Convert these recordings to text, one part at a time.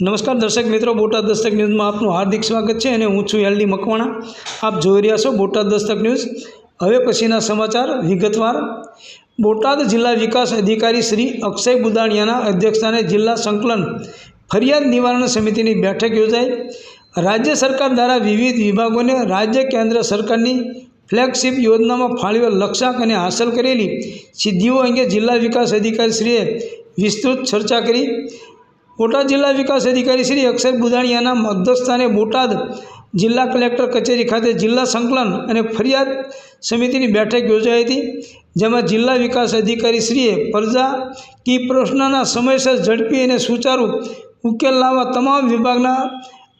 નમસ્કાર દર્શક મિત્રો, બોટાદ દસ્તક ન્યૂઝમાં આપનું હાર્દિક સ્વાગત છે અને હું છું એલડી મકવાણા. આપ જોઈ રહ્યા છો બોટાદ દસ્તક ન્યૂઝ. હવે પછીના સમાચાર વિગતવાર. બોટાદ જિલ્લા વિકાસ અધિકારી શ્રી અક્ષય બુદાણિયાના અધ્યક્ષસ્થાને જિલ્લા સંકલન ફરિયાદ નિવારણ સમિતિની બેઠક યોજાઈ. રાજ્ય સરકાર દ્વારા વિવિધ વિભાગોને રાજ્ય કેન્દ્ર સરકારની ફ્લેગશિપ યોજનામાં ફાળવેલ લક્ષ્યાંક અને હાંસલ કરેલી સિદ્ધિઓ અંગે જિલ્લા વિકાસ અધિકારીશ્રીએ વિસ્તૃત ચર્ચા કરી. બોટાદ જિલ્લા વિકાસ અધિકારી શ્રી અક્ષય બુદાણિયાના મધ્યસ્થાને બોટાદ જિલ્લા કલેક્ટર કચેરી ખાતે જિલ્લા સંકલન અને ફરિયાદ સમિતિની બેઠક યોજાઈ હતી, જેમાં જિલ્લા વિકાસ અધિકારી શ્રીએ પ્રજા કી પ્રશ્નના સમયસર ઝડપી અને સુચારુ ઉકેલ લાવવા તમામ વિભાગના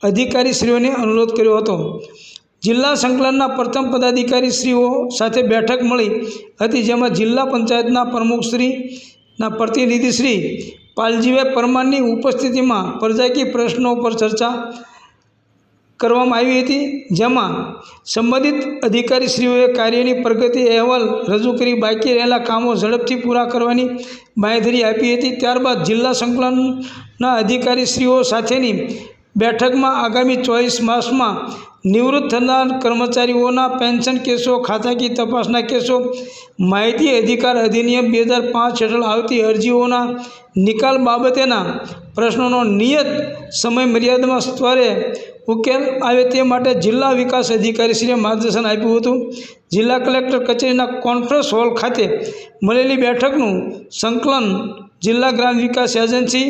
અધિકારીશ્રીઓને અનુરોધ કર્યો હતો. જિલ્લા સંકલનના પ્રથમ પદાધિકારીશ્રીઓ સાથે બેઠક મળી હતી, જેમાં જિલ્લા પંચાયતના પ્રમુખશ્રીના પ્રતિનિધિશ્રી પાલજીભાઈ પરમારની ઉપસ્થિતિમાં પ્રજાકીય પ્રશ્નો પર ચર્ચા કરવામાં આવી હતી, જેમાં સંબંધિત અધિકારીશ્રીઓએ કાર્યની પ્રગતિ અહેવાલ રજૂ કરી, બાકી રહેલા કામો ઝડપથી પૂરા કરવાની બાંયધરી આપી હતી. ત્યારબાદ જિલ્લા સંકલનના અધિકારીશ્રીઓ સાથેની બેઠકમાં આગામી ચોવીસ માસમાં નિવૃત્ત થનાર કર્મચારીઓના પેન્શન કેસો ખાતાકી તપાસના કેસો, માહિતી અધિકાર અધિનિયમ બે હજાર પાંચ હેઠળ આવતી અરજીઓના નિકાલ બાબતેના પ્રશ્નોનો નિયત સમય મર્યાદામાં સ્તરે ઉકેલ આવે તે માટે જિલ્લા વિકાસ અધિકારીશ્રીએ માર્ગદર્શન આપ્યું હતું. જિલ્લા કલેક્ટર કચેરીના કોન્ફરન્સ હોલ ખાતે મળેલી બેઠકનું સંકલન જિલ્લા ગ્રામ વિકાસ એજન્સી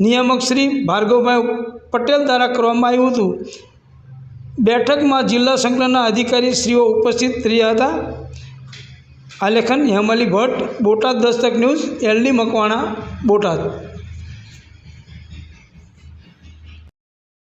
નિયામક શ્રી ભાર્ગવભાઈ પટેલ દ્વારા કરવામાં આવ્યું હતું. બેઠકમાં જિલ્લા સંકલનના અધિકારી શ્રીઓ ઉપસ્થિત રહ્યા હતા. આલેખન Hemali Bhatt, Botad Dastak news, L D Makwana, Botad.